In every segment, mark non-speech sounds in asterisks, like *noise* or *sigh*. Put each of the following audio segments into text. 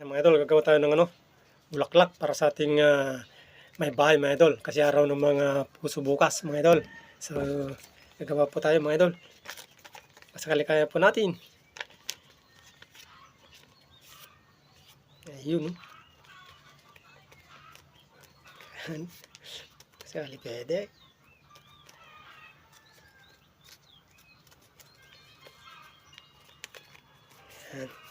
Mga idol, gagawa tayo ng ano, bulaklak para sa ating ah, may bahay mga idol. Kasi araw ng mga puso bukas mga idol. So, gagawa po tayo mga idol. Masakali kaya po natin. Ayun. oh. Yan. Masakali pwede. Yan.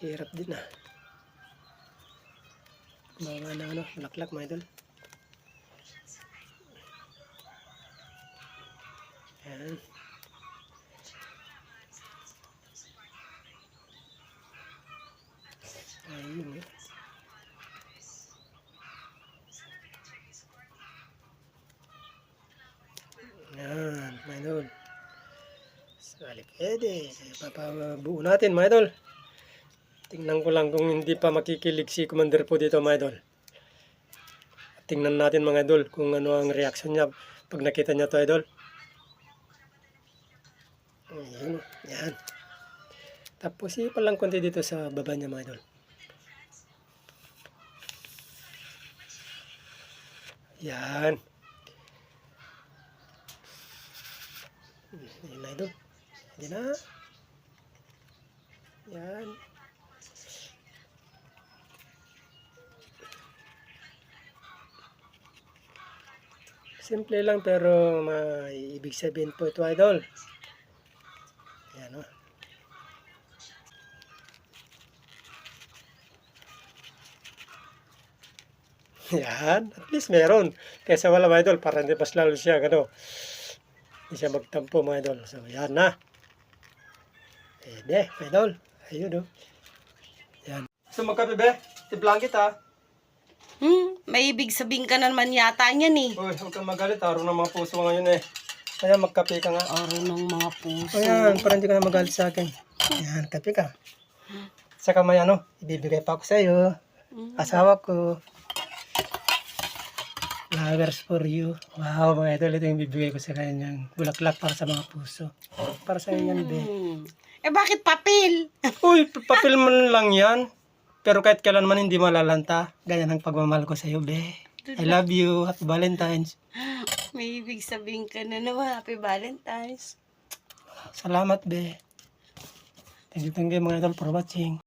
Hirap din ah. Mga na ano, bulaklak mga idol. Yan. Ayun eh. Yan, mga idol. Sali pwede. Papabuo natin mga idol. Tingnan ko lang kung hindi pa makikilig si Commander po dito mga idol. Tingnan natin mga idol kung ano ang reaction niya pag nakita niya to idol. Ayan, yan. Tapos ipa lang konti dito sa baba niya mga idol. Yan. Yan na idol. Yan na. Yan. Simple lang pero may ibig sabihin po ito idol. Yan o. Yan, at least meron. Kaysa wala mga idol, para hindi mas lalo siya, ano, hindi siya magtampo mga idol. So, yan na. Pwede, mga idol. Ayun o. Yan. So, magkape be? Ti blanket ha. Hmm, may ibig sabihin ka na naman yata niyan eh. Uy, huwag kang magalit. Araw ng mga puso ngayon eh. Kaya magkape ka nga. Araw ng mga puso. Ayan, para hindi ka na magalit sa akin. Ayan, kape ka. Saka may ano, ibibigay pa ako sa iyo. Asawa ko. Flowers for you. Wow, mga idol, ito yung bibigay ko sa kanyang bulaklak para sa mga puso. Para sa inyo, be. Hmm. Eh bakit papel? Uy, papel man lang yan. Pero kahit kailan man hindi malalanta. Ganyan ang pagmamahal ko sa iyo, be. I love you. Happy Valentine's. *gasps* May ibig sabihin ka na naman. Happy Valentine's. Salamat, be. Thank you, thank you mga idol for watching.